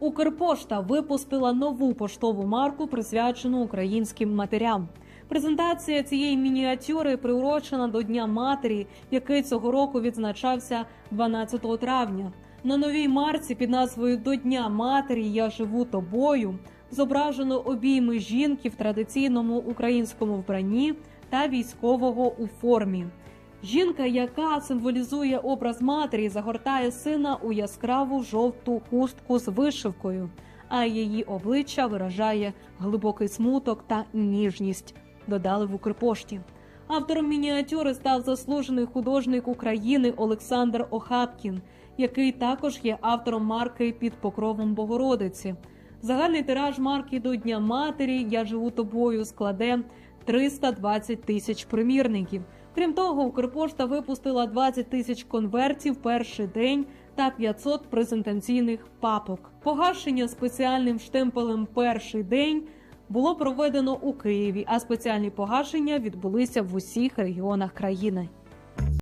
Укрпошта випустила нову поштову марку, присвячену українським матерям. Презентація цієї мініатюри приурочена до Дня матері, який цього року відзначався 12 травня. На новій марці під назвою До Дня матері я живу тобою зображено обійми жінки в традиційному українському вбранні та військового у формі. Жінка, яка символізує образ матері, загортає сина у яскраву жовту хустку з вишивкою, а її обличчя виражає глибокий смуток та ніжність. Додали в Укрпошті. Автором мініатюри став заслужений художник України Олександр Охапкін, який також є автором марки під покровом Богородиці. Загальний тираж марки до Дня матері Я живу тобою складе 320 тисяч примірників. Крім того, Укрпошта випустила 20 тисяч конвертів перший день та 500 презентаційних папок. Погашення спеціальним штемпелем перший день було проведено у Києві, а спеціальні погашення відбулися в усіх регіонах країни.